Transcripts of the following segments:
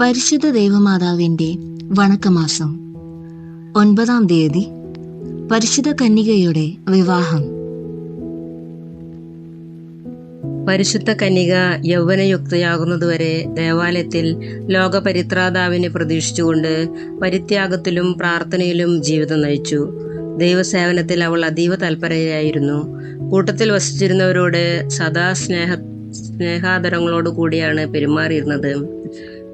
പരിശുദ്ധ ദേവമാതാവിന്റെ വണക്കമാസം ഒൻപതാം തീയതി പരിശുദ്ധ കന്യകയുടെ വിവാഹം. പരിശുദ്ധ കന്യക യൗവനയുക്തയാകുന്നതുവരെ ദേവാലയത്തിൽ ലോകപരിത്രാതാവിനെ പ്രതീക്ഷിച്ചുകൊണ്ട് പരിത്യാഗത്തിലും പ്രാർത്ഥനയിലും ജീവിതം നയിച്ചു. ദൈവസേവനത്തിൽ അവൾ അതീവ തൽപരയായിരുന്നു. കൂട്ടത്തിൽ വസിച്ചിരുന്നവരോട് സദാ സ്നേഹ സ്നേഹാദരങ്ങളോട് കൂടിയാണ് പെരുമാറിയിരുന്നത്.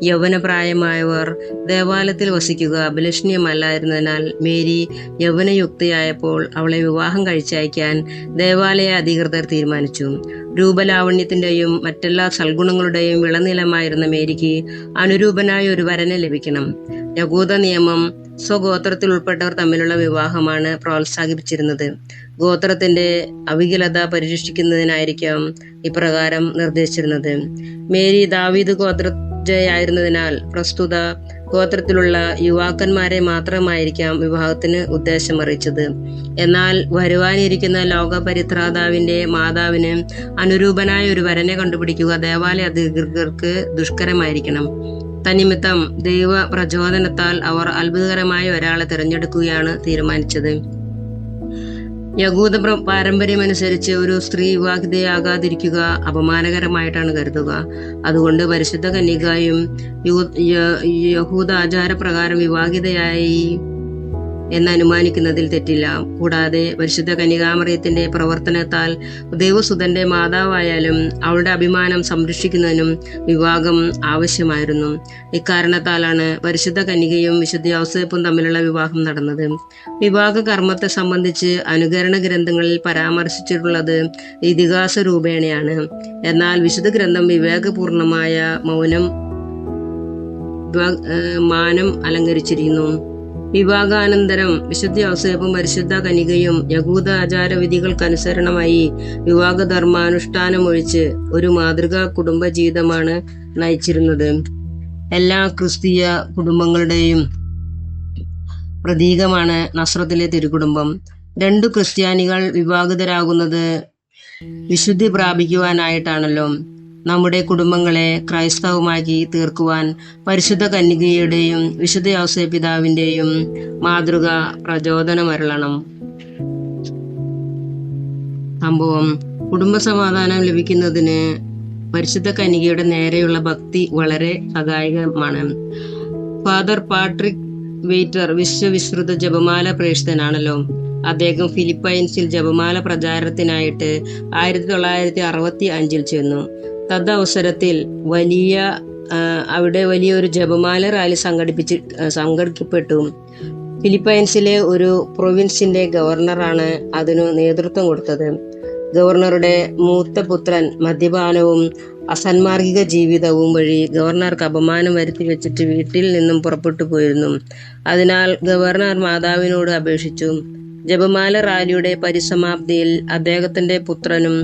യൗവനപ്രായമായവർ ദേവാലയത്തിൽ വസിക്കുക അഭിലഷണീയമല്ലായിരുന്നതിനാൽ മേരി യൗവനയുക്തിയായപ്പോൾ അവളെ വിവാഹം കഴിച്ചയക്കാൻ ദേവാലയ അധികൃതർ തീരുമാനിച്ചു. രൂപലാവണ്യത്തിന്റെയും മറ്റെല്ലാ സൽഗുണങ്ങളുടെയും വിളനിലമായിരുന്ന മേരിക്ക് അനുരൂപനായ ഒരു വരനെ ലഭിക്കണം. യകൂത നിയമം സ്വഗോത്രത്തിൽ ഉൾപ്പെട്ടവർ തമ്മിലുള്ള വിവാഹമാണ് പ്രോത്സാഹിപ്പിച്ചിരുന്നത്. ഗോത്രത്തിന്റെ അവികലത പരിരക്ഷിക്കുന്നതിനായിരിക്കാം ഇപ്രകാരം നിർദ്ദേശിച്ചിരുന്നത്. മേരി ദാവീദ് ഗോത്രജയായിരുന്നതിനാൽ പ്രസ്തുത ഗോത്രത്തിലുള്ള യുവാക്കന്മാരെ മാത്രമായിരിക്കാം വിവാഹത്തിന് ഉദ്ദേശം അറിയിച്ചത് എന്നാൽ വരുവാനിരിക്കുന്ന ലോക പരിത്രാതാവിന്റെ മാതാവിന് അനുരൂപനായ ഒരു വരനെ കണ്ടുപിടിക്കുക ദേവാലയ അധികൃതർക്ക് ദുഷ്കരമായിരിക്കണം. തന്നിമിത്തം ദൈവ പ്രചോദനത്താൽ അവർ അത്ഭുതകരമായ ഒരാളെ തിരഞ്ഞെടുക്കുകയാണ് തീരുമാനിച്ചത്. പാരമ്പര്യം പാരമ്പര്യമനുസരിച്ച് ഒരു സ്ത്രീ വിവാഹിതയാകാതിരിക്കുക അപമാനകരമായിട്ടാണ് കരുതുക. അതുകൊണ്ട് പരിശുദ്ധ കന്യകയും യഹൂദ ആചാരപ്രകാരം വിവാഹിതയായി എന്ന് അനുമാനിക്കുന്നതിൽ തെറ്റില്ല. കൂടാതെ പരിശുദ്ധ കന്യകാമറിയത്തിന്റെ പ്രവർത്തനത്താൽ ദേവസുതന്റെ മാതാവായാലും അവളുടെ അഭിമാനം സംരക്ഷിക്കുന്നതിനും വിവാഹം ആവശ്യമായിരുന്നു. ഇക്കാരണത്താലാണ് പരിശുദ്ധ കന്യകയും വിശുദ്ധ ഔസേപ്പും തമ്മിലുള്ള വിവാഹം നടന്നത്. വിവാഹ കർമ്മത്തെ സംബന്ധിച്ച് അനുകരണ ഗ്രന്ഥങ്ങളിൽ പരാമർശിച്ചിട്ടുള്ളത് ഇതിഹാസ രൂപേണയാണ്. എന്നാൽ വിശുദ്ധ ഗ്രന്ഥം വിവേകപൂർണമായ മൗനം മാനം അലങ്കരിച്ചിരിക്കുന്നു. വിവാഹാനന്തരം വിശുദ്ധ ഔസേപ്പും പരിശുദ്ധ കനികയും യകൂദ ആചാരവിധികൾക്കനുസരണമായി വിവാഹ ധർമാനുഷ്ഠാനമൊഴിച്ച് ഒരു മാതൃകാ കുടുംബ ജീവിതമാണ് നയിച്ചിരുന്നത്. എല്ലാ ക്രിസ്തീയ കുടുംബങ്ങളുടെയും പ്രതീകമാണ് നസ്രത്തിലെ തിരുകുടുംബം. രണ്ടു ക്രിസ്ത്യാനികൾ വിവാഹിതരാകുന്നത് വിശുദ്ധി പ്രാപിക്കുവാനായിട്ടാണല്ലോ. നമ്മുടെ കുടുംബങ്ങളെ ക്രൈസ്തവമാക്കി തീർക്കുവാൻ പരിശുദ്ധ കന്യകയുടെയും വിശുദ്ധ ഔസേ പിതാവിന്റെയും മാതൃക പ്രചോദനമരളണം. സംഭവം കുടുംബസമാധാനം ലഭിക്കുന്നതിന് പരിശുദ്ധ കന്യകയുടെ നേരെയുള്ള ഭക്തി വളരെ സഹായകമാണ്. ഫാദർ പാട്രിക് വെയ്റ്റർ വിശ്വവിശ്രുത ജപമാല പ്രേക്ഷിതനാണല്ലോ. അദ്ദേഹം ഫിലിപ്പൈൻസിൽ ജപമാല പ്രചാരത്തിനായിട്ട് ആയിരത്തി തൊള്ളായിരത്തി അറുപത്തി അഞ്ചിൽ ചെന്നു. തദവസരത്തിൽ വലിയ അവിടെ വലിയ ഒരു ജപമാല റാലി സംഘടിപ്പിച്ച് സംഘടിക്കപ്പെട്ടു. ഫിലിപ്പൈൻസിലെ ഒരു പ്രൊവിൻസിന്റെ ഗവർണറാണ് അതിനു നേതൃത്വം കൊടുത്തത്. ഗവർണറുടെ മൂത്ത പുത്രൻ മദ്യപാനവും അസന്മാർഗിക ജീവിതവും വഴി ഗവർണർക്ക് അപമാനം വരുത്തി വെച്ചിട്ട് വീട്ടിൽ നിന്നും പുറപ്പെട്ടു പോയിരുന്നു. അതിനാൽ ഗവർണർ മാതാവിനോട് അപേക്ഷിച്ചു. ജപമാല റാലിയുടെ പരിസമാപ്തിയിൽ അദ്ദേഹത്തിന്റെ പുത്രനും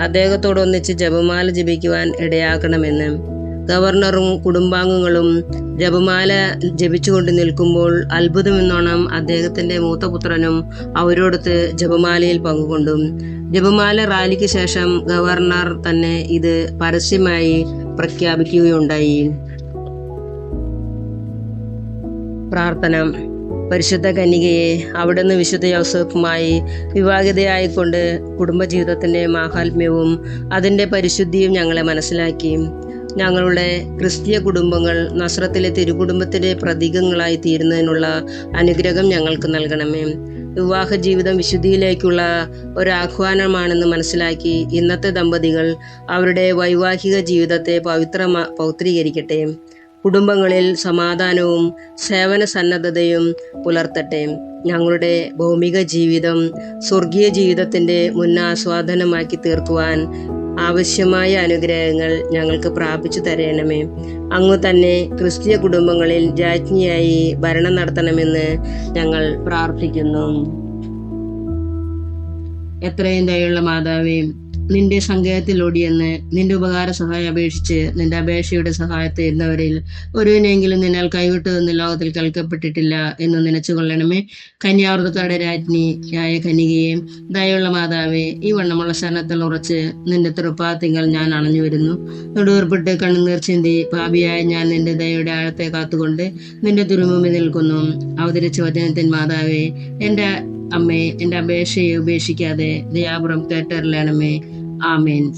അദ്ദേഹത്തോടൊന്നിച്ച് ജപമാല ജപിക്കുവാൻ ഇടയാക്കണമെന്ന്. ഗവർണറും കുടുംബാംഗങ്ങളും ജപമാല ജപിച്ചുകൊണ്ട് നിൽക്കുമ്പോൾ അത്ഭുതമെന്നോണം അദ്ദേഹത്തിന്റെ മൂത്തപുത്രനും അവരോടൊത്ത് ജപമാലയിൽ പങ്കുകൊണ്ടു. ജപമാല റാലിക്ക് ശേഷം ഗവർണർ തന്നെ ഇത് പരസ്യമായി പ്രഖ്യാപിക്കുകയുണ്ടായി. പ്രാർത്ഥന. പരിശുദ്ധ കന്യകയെ അവിടുന്ന് വിശുദ്ധ യോസഫുമായി വിവാഹിതയായിക്കൊണ്ട് കുടുംബജീവിതത്തിന്റെ മാഹാത്മ്യവും അതിന്റെ പരിശുദ്ധിയും ഞങ്ങളെ മനസ്സിലാക്കി. ഞങ്ങളുടെ ക്രിസ്തീയ കുടുംബങ്ങൾ നസ്രത്തിലെ തിരുകുടുംബത്തിന്റെ പ്രതീകങ്ങളായി തീരുന്നതിനുള്ള അനുഗ്രഹം ഞങ്ങൾക്ക് നൽകണമേ. വിവാഹ ജീവിതം വിശുദ്ധിയിലേക്കുള്ള ഒരാഹ്വാനമാണെന്ന് മനസ്സിലാക്കി ഇന്നത്തെ ദമ്പതികൾ അവരുടെ വൈവാഹിക ജീവിതത്തെ പവിത്രമാ പൗത്രീകരിക്കട്ടെ. കുടുംബങ്ങളിൽ സമാധാനവും സേവന സന്നദ്ധതയും പുലർത്തട്ടെ. ഞങ്ങളുടെ ഭൗമിക ജീവിതം സ്വർഗീയ ജീവിതത്തിന്റെ മുന്നാസ്വാദനമാക്കി തീർക്കുവാൻ ആവശ്യമായ അനുഗ്രഹങ്ങൾ ഞങ്ങൾക്ക് പ്രാപിച്ചു തരയണമേ അങ്ങ് തന്നെ ക്രിസ്തീയ കുടുംബങ്ങളിൽ രാജ്ഞിയായി ഭരണം നടത്തണമെന്ന് ഞങ്ങൾ പ്രാർത്ഥിക്കുന്നു. എത്രയും ദയുള്ള മാതാവേ നിന്റെ സങ്കേതത്തിൽ ഓടിയെന്ന് നിന്റെ ഉപകാര സഹായം അപേക്ഷിച്ച് നിന്റെ അപേക്ഷയുടെ സഹായത്തെ എന്നവരിൽ ഒരുവിനെങ്കിലും നിന്നാൽ കൈവിട്ടതെന്ന് ലോകത്തിൽ കേൾക്കപ്പെട്ടിട്ടില്ല എന്ന് നനച്ചു കൊള്ളണമേ കന്യാവൃതക്കാരുടെ രാജ്ഞിയായ കനികയെ ദയുള്ള മാതാവേ ഈ വണ്ണമുള്ള ശരണത്തിൽ ഉറച്ച് നിന്റെ തൃപ്പാത്തിങ്ങൾ ഞാൻ അണഞ്ഞു വരുന്നു തൊടുവേർപ്പെട്ട് കണ്ണുനീർ ചിന്തി പാപിയായ ഞാൻ നിന്റെ ദയയുടെ ആഴത്തെ കാത്തുകൊണ്ട് നിന്റെ തുരുമുമ്പിൽ നിൽക്കുന്നു. അവതരിച്ച വചനത്തിൻ മാതാവേ എന്റെ അമ്മേ എന്റെ അപേക്ഷയെ ഉപേക്ഷിക്കാതെ ദയാപുറം കേട്ടറിയണമേ ആമേൻ.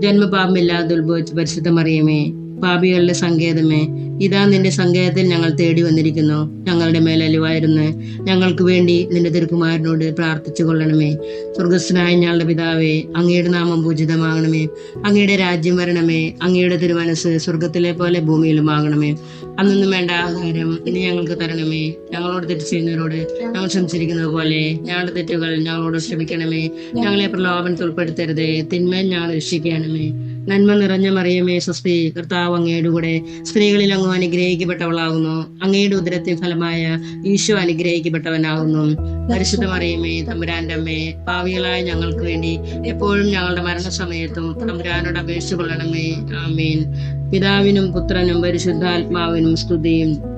ജന്മപാപമില്ലാതെ ഉത്ഭവിച്ച പരിശുദ്ധ മറിയമേ പാപികളുടെ സങ്കേതമേ ഇതാ നിന്റെ സങ്കേതത്തിൽ ഞങ്ങൾ തേടി വന്നിരിക്കുന്നു. ഞങ്ങളുടെ മേൽ അലിവായിരുന്നു ഞങ്ങൾക്ക് വേണ്ടി നിന്റെ തിരുക്കുമാരനോട് പ്രാർത്ഥിച്ചു കൊള്ളണമേ. സ്വർഗസ്വനായ ഞങ്ങളുടെ പിതാവേ അങ്ങയുടെ നാമം പൂജിതമാകണമേ. അങ്ങയുടെ രാജ്യം വരണമേ. അങ്ങയുടെ തിരുമനസ് സ്വർഗത്തിലെ പോലെ ഭൂമിയിലും ആകണമേ. അന്നൊന്നും വേണ്ട ആഹാരം ഇനി ഞങ്ങൾക്ക് തരണമേ. ഞങ്ങളോട് തെറ്റ് ചെയ്യുന്നവരോട് ഞങ്ങൾ സംസാരിക്കുന്നത് പോലെ ഞങ്ങളുടെ തെറ്റുകൾ ഞങ്ങളോട് ക്ഷമിക്കണമേ. ഞങ്ങളെ പ്രലോഭനത്തിൽ ഉൾപ്പെടുത്തരുതേ. തിന്മേൽ ഞങ്ങൾ രക്ഷിക്കണമേ. നന്മ നിറഞ്ഞ മറിയമേ സ്വസ്തി. കർത്താവ് അങ്ങയുടെ കൂടെ സ്ത്രീകളിൽ അങ്ങ് അനുഗ്രഹിക്കപ്പെട്ടവളാകുന്നു. അങ്ങയുടെ ഉദരത്തിൻ ഫലമായ ഈശോ അനുഗ്രഹിക്കപ്പെട്ടവനാകുന്നു. പരിശുദ്ധ മറിയമേ തമ്പുരാന്റെ അമ്മേ ഭാവികളായ ഞങ്ങൾക്ക് വേണ്ടി എപ്പോഴും ഞങ്ങളുടെ മരണസമയത്തും തമ്പുരാനോട് അപേക്ഷിച്ചു കൊള്ളണമേ. ആമീൻ. പിതാവിനും പുത്രനും പരിശുദ്ധാത്മാവിനും സ്തുതിയും.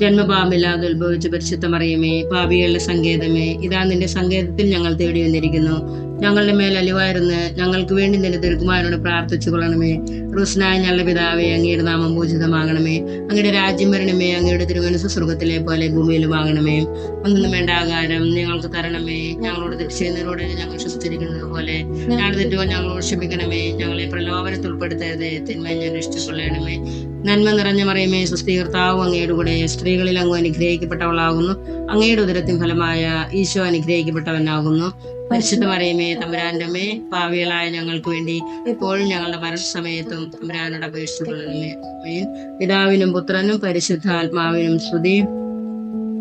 ജന്മപാപില്ലാതെ ഉത്ഭവിച്ച പരിശുദ്ധ മറിയമേ പാപികളുടെ സങ്കേതമേ ഇതാ നിന്റെ സങ്കേതത്തിൽ ഞങ്ങൾ തേടി വന്നിരിക്കുന്നു. ഞങ്ങളുടെ മേൽ അലിവായിരുന്ന് ഞങ്ങൾക്ക് വേണ്ടി നിന്റെ തിരുക്കുമാരനോട് പ്രാർത്ഥിച്ചു കൊള്ളണമേ. റുസ്നായ ഞങ്ങളുടെ പിതാവേ അങ്ങയുടെ നാമം പൂജിതമാകണമേ അങ്ങയുടെ രാജ്യം വരണമേ അങ്ങയുടെ തിരുമനസ് സ്വർഗത്തിലെ പോലെ ഭൂമിയിലുമാകണമേ ഒന്നും വേണ്ട ആകാരം ഞങ്ങൾക്ക് തരണമേ. ഞങ്ങളോട് ചെയ്യുന്നവരോട് ഞങ്ങൾ ക്ഷമിച്ചിരിക്കുന്നത് പോലെ ഞങ്ങളുടെ തെറ്റുകൾ ഞങ്ങളോട് ക്ഷമിക്കണമേ. ഞങ്ങളെ പ്രലോഭനത്തിൽ ഉൾപ്പെടുത്തരുത്. തിന്മ ഞാൻ രക്ഷിച്ചുകൊള്ളണമേ. നന്മ നിറഞ്ഞ മറിയമേ സുസ്ഥീകർത്താവും അങ്ങയുടെ കൂടെ സ്ത്രീകളിൽ അങ്ങ് അനുഗ്രഹിക്കപ്പെട്ടവളാകുന്നു. അങ്ങയുടെ ഉദരത്തിൻ ഫലമായ ഈശോ അനുഗ്രഹിക്കപ്പെട്ടവനാകുന്നു. പരിശുദ്ധ മറിയമേ തമ്പുരാന്റെ അമ്മേ പാവികളായ ഞങ്ങൾക്ക് വേണ്ടി ഇപ്പോഴും ഞങ്ങളുടെ മരണസമയത്തും തമ്പുരാനോട് അപേക്ഷിച്ചു കൊള്ളണമേ പിതാവിനും പുത്രനും പരിശുദ്ധാത്മാവിനും സ്തുതി.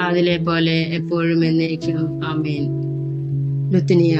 അതിലെ പോലെ എപ്പോഴും എന്നേക്കും ആമേൻ. ലുത്തിനിയ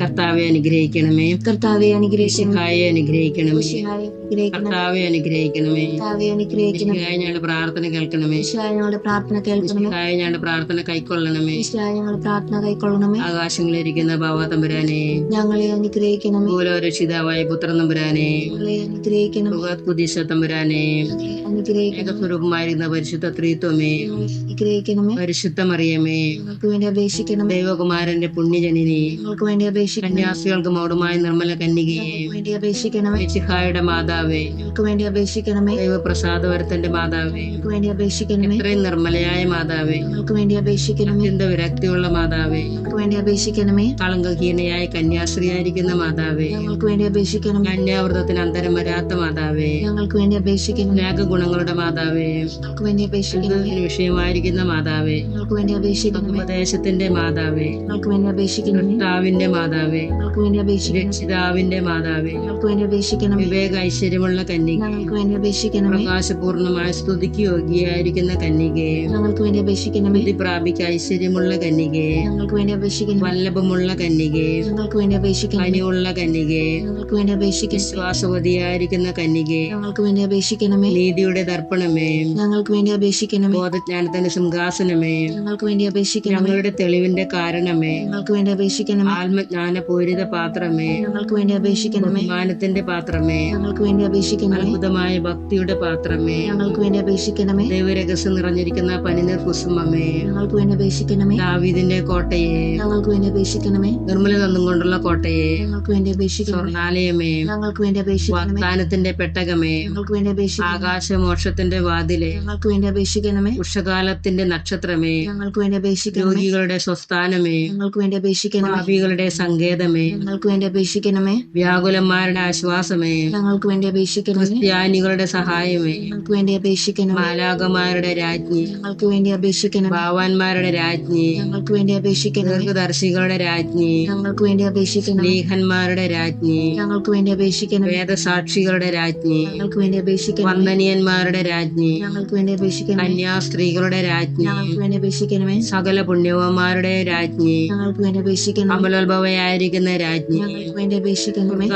കർത്താവെ അനുഗ്രഹിക്കണമേ. കർത്താവെ അനുഗ്രഹിക്കായെ കായെ അനുഗ്രഹിക്കണമേ. അനുഗ്രഹിക്കണം കർത്താവെ അനുഗ്രഹിക്കണമേ. അനുഗ്രഹിക്കണമേ. ഞങ്ങളുടെ പ്രാർത്ഥന കേൾക്കണമേ. ഞങ്ങളുടെ പ്രാർത്ഥന കേൾക്കണമേ. ഞങ്ങളുടെ പ്രാർത്ഥന കൈക്കൊള്ളണമേ. ഞങ്ങളുടെ പ്രാർത്ഥന കൈക്കൊള്ളണമേ. ആകാശങ്ങളിലിരിക്കുന്ന ബാബ തമ്പുരാനെ. ഞങ്ങളെ അനുഗ്രഹിക്കണമേ. മൂലരക്ഷിതാവായ പുത്ര തമ്പുരാനെ. അനുഗ്രഹിക്കണം കുദിശ തമ്പുരാനെ. അനുഗ്രഹിക്കണം ഏകസ്വരൂപമായിരുന്ന പരിശുദ്ധ ത്രീത്വമേ. അനുഗ്രഹിക്കണമേ. പരിശുദ്ധ മറിയമേ. ഞങ്ങൾക്ക് വേണ്ടി അപേക്ഷിക്കണം ദൈവകുമാരന്റെ പുണ്യജനിനെ. വേണ്ടി അപേക്ഷിക്കണം കന്യാസികൾക്ക് മൗഢമായ നിർമ്മല കന്യകയെ വേണ്ടി അപേക്ഷിക്കണമേ മിശിഹായുടെ മാതാവേ ഞങ്ങൾക്ക് വേണ്ടി അപേക്ഷിക്കണമേ ദൈവപ്രസാദവരത്തിന്റെ മാതാവേ ഞങ്ങൾക്ക് വേണ്ടി അപേക്ഷിക്കണമേ ഇത്രയും നിർമ്മലയായ മാതാവേ ഞങ്ങൾക്ക് വേണ്ടി അപേക്ഷിക്കണമേ അത്യന്ത വിരക്തിയുള്ള മാതാവേ ഞങ്ങൾക്ക് വേണ്ടി അപേക്ഷിക്കണമേ കളങ്കഹീനയായ കന്യാശ്രീയായിരിക്കുന്ന മാതാവേ ഞങ്ങൾക്ക് വേണ്ടി അപേക്ഷിക്കണം കന്യാവൃതത്തിന് അന്തരം വരാത്ത മാതാവേ ഞങ്ങൾക്ക് വേണ്ടി അപേക്ഷിക്കണം ത്യാഗ ഗുണങ്ങളുടെ മാതാവേ ഞങ്ങൾക്ക് വേണ്ടി അപേക്ഷിക്കണമേ വിഷയമായിരിക്കുന്ന മാതാവേ ഞങ്ങൾക്ക് വേണ്ടി അപേക്ഷിക്കണമേ ഉപദേശത്തിന്റെ മാതാവേ ഞങ്ങൾക്ക് വേണ്ടി അപേക്ഷിക്കണമേ കർത്താവിന്റെ മാതാവേ ഞങ്ങൾക്ക് വേണ്ടി അപേക്ഷിക്കണം രക്ഷിതാവിന്റെ മാതാവേ ഞങ്ങൾക്ക് വേണ്ടി അപേക്ഷിക്കണം വിവേക ഐശ്വര്യമുള്ള കന്യക ഞങ്ങൾക്ക് വേണ്ടി അപേക്ഷിക്കണം പ്രകാശപൂർണമായ സ്തുതിക്ക് യോഗ്യയായിരിക്കുന്ന കന്യകയെ ഞങ്ങൾക്ക് വേണ്ടി അപേക്ഷിക്കണം വിധി പ്രാപിക്ക ഐശ്വര്യമുള്ള കന്യകയെ ഞങ്ങൾക്ക് വേണ്ടി അപേക്ഷിക്കണം വല്ലഭമുള്ള കന്യകയെ ഞങ്ങൾക്ക് വേണ്ടി അപേക്ഷിക്കണം കനിയുള്ള കന്യകയെ ഞങ്ങൾക്ക് വേണ്ടി അപേക്ഷിക്കണം വിശ്വാസവതിയായിരിക്കുന്ന കന്യകയെ ഞങ്ങൾക്ക് വേണ്ടി അപേക്ഷിക്കണമേ നീതിയുടെ ദർപ്പണമേ ഞങ്ങൾക്ക് വേണ്ടി അപേക്ഷിക്കണമേ ബോധജ്ഞാനത്തിന്റെ സിംഹാസനമേ ഞങ്ങൾക്ക് വേണ്ടി അപേക്ഷിക്കണം ഞങ്ങളുടെ തെളിവിന്റെ കാരണമേ ഞങ്ങൾക്ക് വേണ്ടി അപേക്ഷിക്കണം ആത്മജ്ഞാന മാനപൂരിത പാത്രമേ ഞങ്ങൾക്ക് വേണ്ടി അപേക്ഷിക്കണമേ ബഹുമാനത്തിന്റെ പാത്രമേ ഞങ്ങൾക്ക് വേണ്ടി അപേക്ഷിക്കണമേ അത്ഭുതമായ ഭക്തിയുടെ പാത്രമേ ഞങ്ങൾക്ക് വേണ്ടി അപേക്ഷിക്കണമേ ദൈവരഹസ്യം നിറഞ്ഞിരിക്കുന്ന പനിനീർ കുസുമമേ ഞങ്ങൾക്ക് വേണ്ടി അപേക്ഷിക്കണമേ ദാവീദിന്റെ കോട്ടയെ ഞങ്ങൾക്ക് വേണ്ടി അപേക്ഷിക്കണമേ നിർമ്മല തന്നും കൊണ്ടുള്ള കോട്ടയെ ഞങ്ങൾക്ക് വേണ്ടി അപേക്ഷിക്കണമേ സ്വർണാലയമേ ഞങ്ങൾക്ക് വേണ്ടി അപേക്ഷിക്കണമേ വാഗ്ദാനത്തിന്റെ പെട്ടകമേ ഞങ്ങൾക്ക് വേണ്ടി അപേക്ഷിക്കണമേ ആകാശമോക്ഷത്തിന്റെ വാതിലെ ഞങ്ങൾക്ക് വേണ്ടി അപേക്ഷിക്കണമേ ഉഷകാലത്തിന്റെ നക്ഷത്രമേ ഞങ്ങൾക്ക് വേണ്ടി അപേക്ഷിക്കണം രോഗികളുടെ സ്വസ്ഥാനമേ ഞങ്ങൾക്ക് വേണ്ടി അപേക്ഷിക്കണമേ പാപികളുടെ സങ്കേതമേ ഞങ്ങൾക്ക് വേണ്ടി അപേക്ഷിക്കണമേ വ്യാകുലന്മാരുടെ ആശ്വാസമേ ഞങ്ങൾക്ക് വേണ്ടി അപേക്ഷിക്കണമേ ക്രിസ്ത്യാനികളുടെ സഹായമേ ഞങ്ങൾക്ക് വേണ്ടി അപേക്ഷിക്കണമേ മാലാകമാരുടെ രാജ്ഞി ഞങ്ങൾക്ക് വേണ്ടി അപേക്ഷിക്കണം ഭാവാന്മാരുടെ രാജ്ഞി ഞങ്ങൾക്ക് വേണ്ടി അപേക്ഷിക്കണം ദീർഘദർശികളുടെ രാജ്ഞി ഞങ്ങൾക്ക് വേണ്ടി അപേക്ഷിക്കണം ലേഖന്മാരുടെ രാജ്ഞി ഞങ്ങൾക്ക് വേണ്ടി അപേക്ഷിക്കണം വേദസാക്ഷികളുടെ രാജ്ഞി ഞങ്ങൾക്ക് വേണ്ടി അപേക്ഷിക്കണം വന്ദനീയന്മാരുടെ രാജ്ഞി ഞങ്ങൾക്ക് വേണ്ടി അപേക്ഷിക്കണം കന്യാസ്ത്രീകളുടെ രാജ്ഞി ഞങ്ങൾക്ക് വേണ്ടി അപേക്ഷിക്കണമേ സകല പുണ്യവന്മാരുടെ രാജ്ഞി ഞങ്ങൾക്ക് വേണ്ടി അപേക്ഷിക്കണമേ അമലോത്ഭവയായിരിക്കുന്ന രാജ്ഞി ഞങ്ങൾക്ക് വേണ്ടി അപേക്ഷിക്കണമേ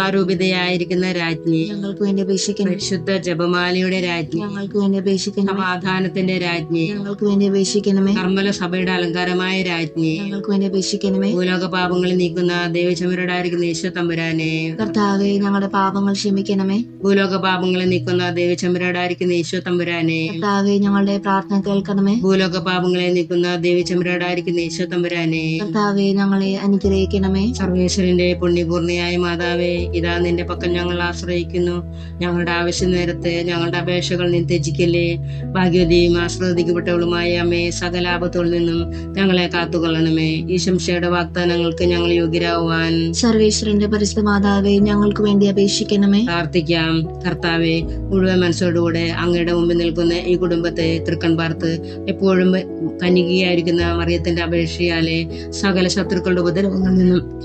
രാജ്ഞി. ഞങ്ങൾക്ക് വേണ്ടി അപേക്ഷിക്കണമേ. പരിശുദ്ധ ജപമാലയുടെ രാജ്ഞി. ഞങ്ങൾക്ക് വേണ്ടി അപേക്ഷിക്കണമേ. സമാധാനത്തിന്റെ രാജ്ഞി. ഞങ്ങൾക്ക് വേണ്ടി അപേക്ഷിക്കണമേ. കർമ്മല സഭയുടെ അലങ്കാരമായ രാജ്ഞി. ഞങ്ങൾക്ക് വേണ്ടി അപേക്ഷിക്കണമേ. ഭൂലോക പാപങ്ങൾ നീക്കുന്ന ദൈവചമരുടായിരിക്കുന്ന ഈശോ തമ്പുരാനെ. കർത്താവെ ഞങ്ങളുടെ പാപങ്ങൾ ക്ഷമിക്കണമേ. ഭൂലോക പാപങ്ങൾ നീക്കുന്ന ദൈവചമരുടായിരിക്കുന്ന ഈശോ തമ്പുരാനെ. കർത്താവെ ഞങ്ങളുടെ പ്രാർത്ഥന കേൾക്കണമേ. ഭൂലോക പാപങ്ങളെ നീക്കുന്ന ദേവിചമരാടായിരിക്കുന്ന ഈശോ തമ്പുരാനെ. കർത്താവെ ഞങ്ങളെ അനുഗ്രഹിക്കണമേ. സർവേശ്വരന്റെ പുണ്യപൂർണിയായ മാതാവേ ഇതാ നിന്റെ പക്കൽ ഞങ്ങൾ ആശ്രയിക്കുന്നു. ഞങ്ങളുടെ ആവശ്യ നേരത്ത് ഞങ്ങളുടെ അപേക്ഷകൾ നീ ത്യജിക്കല്ലേ. ഭാഗ്യവതിയും ആശ്രദിക്കപ്പെട്ടവളുമായ അമ്മേ സകല നിന്നും ഞങ്ങളെ കാത്തുകൊള്ളണമേ. ഈ ശംശയുടെ വാഗ്ദാനങ്ങൾക്ക് ഞങ്ങൾ യോഗ്യരാവാൻ സർവേശ്വരന്റെ പരിസ്ഥ മാതാവേ ഞങ്ങൾക്ക് വേണ്ടി അപേക്ഷിക്കണമേ. പ്രാർത്ഥിക്കാം. കർത്താവെ മുഴുവൻ മനസ്സോടുകൂടെ അങ്ങയുടെ മുമ്പിൽ നിൽക്കുന്ന ഈ കുടുംബത്തെ തൃക്കൺ പാർത്ത് എപ്പോഴും കന്യകയായിരിക്കുന്ന മറിയത്തിന്റെ അപേക്ഷയാലെ സകല ശത്രുക്കളുടെ ഉപദ്രവങ്ങളിൽ നിന്നും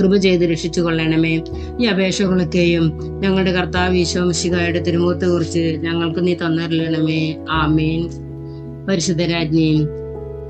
കൃപ ചെയ്ത് രക്ഷിച്ചു കൊള്ളണമേ ഈ അപേക്ഷകളൊക്കെയും ഞങ്ങളുടെ കർത്താവ് ഈശോമിശികായുടെ തിരുമുഖത്തെ കുറിച്ച് ഞങ്ങൾക്ക് നീ തന്നറിയണമേ ആമീൻ. പരിശുദ്ധരാജ്ഞി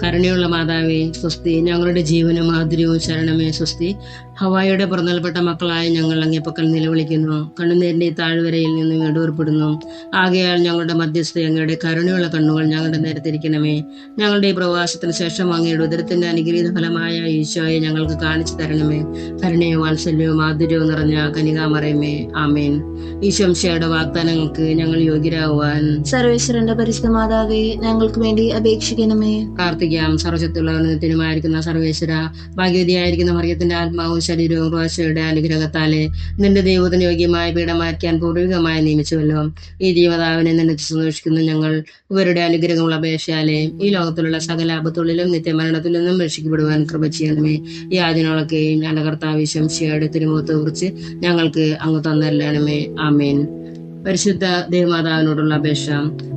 കരുണയുള്ള മാതാവേ സ്വസ്തി ഞങ്ങളുടെ ജീവനും മാധുര്യവും ശരണമേ സ്വസ്തി. ഹവായുടെ പുറന്നൽപ്പെട്ട മക്കളായ ഞങ്ങൾ അങ്ങേപ്പക്കൽ നിലവിളിക്കുന്നു. കണ്ണുനീരിന്റെ താഴ്വരയിൽ നിന്ന് വീടുവർപ്പെടുന്നു ആകയാൽ ഞങ്ങളുടെ മധ്യസ്ഥ അങ്ങയുടെ കരുണയുള്ള കണ്ണുകൾ ഞങ്ങളുടെ നേരത്തിരിക്കണമേ. ഞങ്ങളുടെ ഈ പ്രവാസത്തിന് ശേഷം അങ്ങയുടെ ഉദരത്തിന്റെ അനുഗ്രഹീത ഫലമായ ഈശോയെ ഞങ്ങൾക്ക് കാണിച്ചു തരണമേ. കരുണയോ വാത്സല്യവും മാധുര്യവും നിറഞ്ഞ കനികാമറയമേ. ആമേൻ. ഈശംശയുടെ വാഗ്ദാനങ്ങൾക്ക് ഞങ്ങൾ യോഗ്യരാകുവാൻ സർവേശ്വരന്റെ പരിശുദ്ധ മാതാവേ ഞങ്ങൾക്ക് വേണ്ടി അപേക്ഷിക്കണമേ. പ്രാർത്ഥിക്കാം സർവശക്തിയുള്ളവനത്തിനുമായിരിക്കുന്ന സർവേശ്വര ഭാഗ്യവതിയായിരിക്കുന്ന മറിയത്തിന്റെ ആത്മാവും ശരീരവും റോശയുടെ അനുഗ്രഹത്താലെ നിന്റെ ദൈവത്തിന് യോഗ്യമായ പീഠമാക്കിയാൻ പൂർവികമായി നിയമിച്ചുവല്ലോ. ഈ ജീവതാവിനെ നിന്നെ സന്തോഷിക്കുന്ന ഞങ്ങൾ. ഇവരുടെ അനുഗ്രഹമുള്ള അപേക്ഷയാലെ ഈ ലോകത്തിലുള്ള സകല ആപത്തുള്ളിലും നിത്യമരണത്തിൽ നിന്നും രക്ഷിക്കപ്പെടുവാൻ കൃപ ചെയ്യണമേ. ഈ ആദ്യങ്ങളൊക്കെയും ഞങ്ങളുടെ കർത്താവ് ശംശിയുടെ തിരുമുഖത്തെ കുറിച്ച് ഞങ്ങൾക്ക് അങ്ങ് തന്നരണമേ ആമേൻ. പരിശുദ്ധ ദേവമാതാവിനോടുള്ള അപേക്ഷ.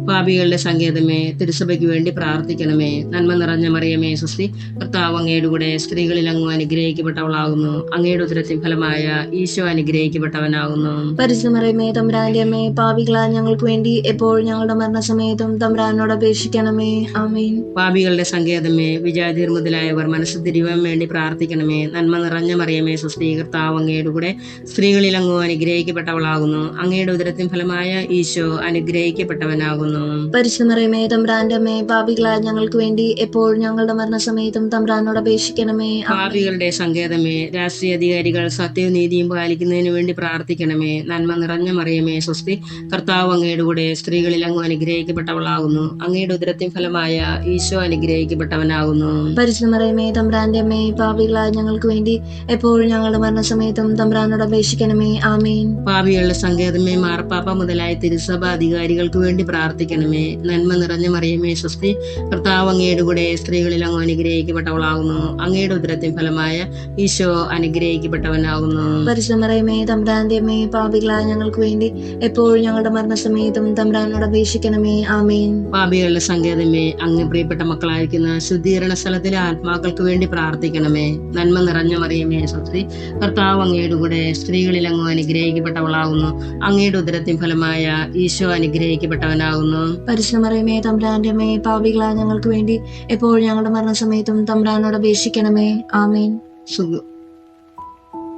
പാപികളുടെ സങ്കേതമേ തിരുസഭയ്ക്ക് വേണ്ടി പ്രാർത്ഥിക്കണമേ. നന്മ നിറഞ്ഞ മറിയമേ സുസ്തി കർത്താവ് അങ്ങയുടെ കൂടെ സ്ത്രീകളിൽ അങ്ങ് അനുഗ്രഹിക്കപ്പെട്ടവളാകുന്നു. അങ്ങയുടെ ഉത്തരത്തിൽ ഫലമായ ഈശോ അനുഗ്രഹിക്കപ്പെട്ടവനാകുന്നു. പരിശുദ്ധമറിയമേ തമ്പ്രാന്റെ അമ്മേ പാപികളാ ഞങ്ങൾക്ക് വേണ്ടി എപ്പോഴും ഞങ്ങളുടെ മരണസമയത്തും തമ്പ്രാനോട് അപേക്ഷിക്കണമേ. ആമീൻ. പാപികളുടെ സങ്കേതമേ വിജാതിർ മുതലായവർ മനസ്സ് തിരിവാൻ വേണ്ടി പ്രാർത്ഥിക്കണമേ. നന്മ നിറഞ്ഞ മറിയമേ സുസ്തി കർത്താവ് അങ്ങയുടെ കൂടെ സ്ത്രീകളിൽ അങ്ങ് അനുഗ്രഹിക്കപ്പെട്ടവളാകുന്നു. അങ്ങയുടെ ഉദരത്തിൻ ഫലമായ ഈശോ അനുഗ്രഹിക്കപ്പെട്ടവനാകുന്നു. പരിശുദ്ധമേ തമ്പ്രാന്റെ അമ്മേ പാപികളാ ഞങ്ങൾക്ക് വേണ്ടി എപ്പോഴും ഞങ്ങളുടെ മരണസമയത്തും തമ്പ്രാനോട് അപേക്ഷിക്കണമേ. പാപികളുടെ സങ്കേതമേ രാഷ്ട്രീയ അധികാരികൾ സത്യവും നീതിയും പാലിക്കുന്നതിന് വേണ്ടി പ്രാർത്ഥിക്കണമേ. നന്മ നിറഞ്ഞ മറിയമേ സ്വസ്തി കർത്താവ് അങ്ങയുടെ കൂടെ സ്ത്രീകളിൽ അങ്ങ് അനുഗ്രഹിക്കപ്പെട്ടവളാകുന്നു. അങ്ങയുടെ ഉദരത്തിൻ ഫലമായ ഈശോ അനുഗ്രഹിക്കപ്പെട്ടവനാകുന്നു. പരിശുദ്ധമറിയമേ തമ്പ്രാന്റെ അമ്മേ പാപികളായ ഞങ്ങൾക്ക് വേണ്ടി എപ്പോഴും ഞങ്ങളുടെ മരണസമയത്തും തമ്പ്രാനോട് അപേക്ഷിക്കണമേ. ആമീൻ. പാപികളുടെ സങ്കേതമേ മാർപ്പാപ്പ മുതലായ തിരുസഭ അധികാരികൾക്ക് വേണ്ടി പ്രാർത്ഥിക്കണമേ. നന്മ നിറഞ്ഞ മറിയമേ സ്വസ്തി. കർത്താവ് അങ്ങയുടെ കൂടെ സ്ത്രീകളിൽ അങ്ങ് അനുഗ്രഹിക്കപ്പെട്ടവളാകുന്നു. അങ്ങയുടെ ഉദരത്തിൻ ഫലമായ ഈശോ അനുഗ്രഹിക്കപ്പെട്ടവനാകുന്നു. പരിശുദ്ധമറിയമേ തമ്പ്രാന്തിയമ്മേ പാപികളായ പാപികളാ ഞങ്ങൾക്ക് വേണ്ടി എപ്പോഴും ഞങ്ങളുടെ മരണസമയത്തും തമ്പ്രാനോട് അപേക്ഷിക്കണമേ. ആമേൻ. പാപികളുടെ സങ്കേതമേ അങ്ങ് പ്രിയപ്പെട്ട മക്കളായിരിക്കുന്ന ശുദ്ധീകരണ സ്ഥലത്തിലെ ആത്മാക്കൾക്ക് വേണ്ടി പ്രാർത്ഥിക്കണമേ. നന്മ നിറഞ്ഞ മറിയമേ സ്വസ്തി. കർത്താവ് അങ്ങയുടെ കൂടെ സ്ത്രീകളിൽ അങ്ങ് അനുഗ്രഹിക്കപ്പെട്ടവളാകുന്നു. അങ്ങയുടെ ഉദരത്തിൻ ഫലമായ ഈശോ അനുഗ്രഹിക്കപ്പെട്ടവനാകുന്നു. പരിശുദ്ധമറിയമേ തമ്പ്രാന്റെ അമ്മേ പാപികളാ ഞങ്ങൾക്ക് വേണ്ടി എപ്പോഴും ഞങ്ങളുടെ മരണസമയത്തും തമ്പ്രാനോട് അപേക്ഷിക്കണമേ. ആമേൻ. സുഹൃ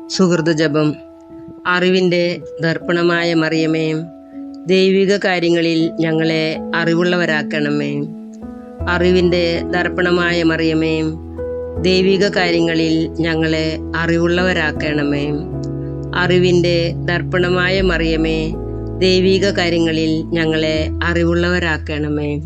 സുഹൃത ജപം അറിവിന്റെ ദർപ്പണമായ മറിയമേ ദൈവിക കാര്യങ്ങളിൽ ഞങ്ങളെ അറിവുള്ളവരാക്കണമേ. അറിവിന്റെ ദർപ്പണമായ മറിയമേ ദൈവിക കാര്യങ്ങളിൽ ഞങ്ങളെ അറിവുള്ളവരാക്കണമേ. അറിവിന്റെ ദർപ്പണമായ മറിയമേ ദൈവിക കാര്യങ്ങളിൽ ഞങ്ങളെ അറിവുള്ളവരാക്കണമേ.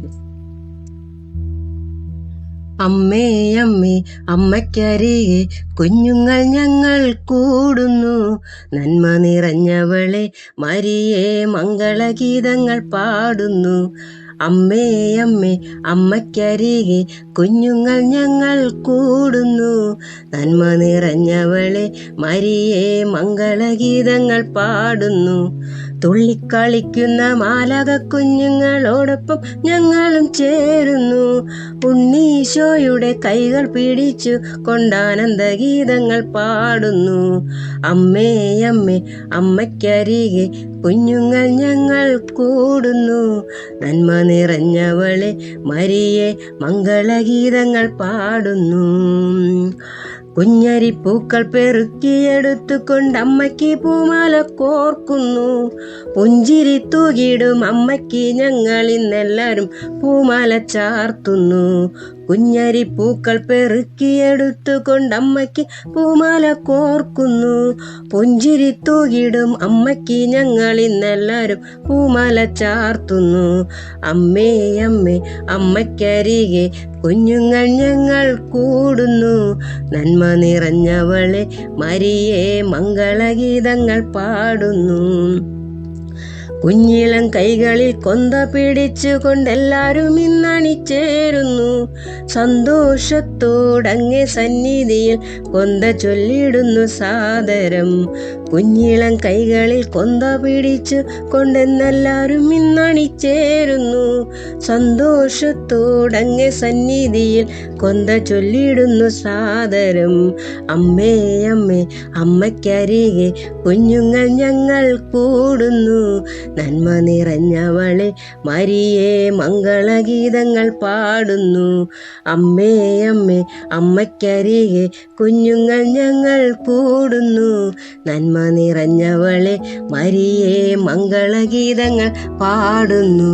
അമ്മേ അമ്മേ അമ്മയ്ക്കരികെ കുഞ്ഞുങ്ങൾ ഞങ്ങൾ കൂടുന്നു. നന്മ നിറഞ്ഞവളെ മരിയെ മംഗളഗീതങ്ങൾ പാടുന്നു. അമ്മേ അമ്മേ അമ്മയ്ക്കരികെ കുഞ്ഞുങ്ങൾ ഞങ്ങൾ കൂടുന്നു. നന്മ നിറഞ്ഞവളെ മരിയെ മംഗളഗീതങ്ങൾ പാടുന്നു. തുള്ളിക്കളിക്കുന്ന മാലക കുഞ്ഞുങ്ങളോടൊപ്പം ഞങ്ങളും ചേരുന്നു. ഉണ്ണീശോയുടെ കൈകൾ പിടിച്ചു കൊണ്ടാനന്ദ ഗീതങ്ങൾ പാടുന്നു. അമ്മേ അമ്മേ അമ്മയ്ക്കരികെ കുഞ്ഞുങ്ങൾ ഞങ്ങൾ കൂടുന്നു. നന്മ നിറഞ്ഞവളെ മരിയെ മംഗളഗീതങ്ങൾ പാടുന്നു. കുഞ്ഞരിപ്പൂക്കൾ പെറുക്കിയെടുത്തുകൊണ്ട് അമ്മയ്ക്ക് പൂമാല കോർക്കുന്നു. പുഞ്ചിരി തൂകിടും അമ്മയ്ക്ക് ഞങ്ങൾ ഇന്നെല്ലാരും പൂമാല ചാർത്തുന്നു. കുഞ്ഞരിപ്പൂക്കൾ പെറുക്കിയെടുത്തു അമ്മയ്ക്ക് പൂമാല കോർക്കുന്നു. പുഞ്ചിരി തൂകിടും അമ്മയ്ക്ക് ഞങ്ങൾ ഇന്നെല്ലാരും പൂമാല ചാർത്തുന്നു. അമ്മേ അമ്മേ അമ്മയ്ക്കരികെ കുഞ്ഞുങ്ങൾ ഞങ്ങൾ കൂടുന്നു. നന്മ നിറഞ്ഞവളെ മരിയേ മംഗളഗീതങ്ങൾ പാടുന്നു. കുഞ്ഞിളം കൈകളിൽ കൊന്ത പിടിച്ചുകൊണ്ടെല്ലാരും ഇന്നണിച്ചേരുന്നു. സന്തോഷത്തോടങ്ങെ സന്നിധിയിൽ കൊന്ത ചൊല്ലിടുന്നു സാദരം. കുഞ്ഞിളം കൈകളിൽ കൊന്ത പിടിച്ചു കൊണ്ടെന്നെല്ലാരും ഇന്നണിച്ചേരുന്നു. സന്തോഷത്തോടങ്ങെ സന്നിധിയിൽ കൊന്ത ചൊല്ലിടുന്നു സാദരം. അമ്മേ അമ്മേ അമ്മയ്ക്കരികെ കുഞ്ഞുങ്ങൾ ഞങ്ങൾ കൂടുന്നു. നന്മ നിറഞ്ഞവളെ മരിയെ മംഗളഗീതങ്ങൾ പാടുന്നു. അമ്മേ അമ്മേ അമ്മയ്ക്കരികെ കുഞ്ഞുങ്ങൾ ഞങ്ങൾ കൂടുന്നു. നന്മ നിറഞ്ഞവളെ മരിയെ മംഗളഗീതങ്ങൾ പാടുന്നു.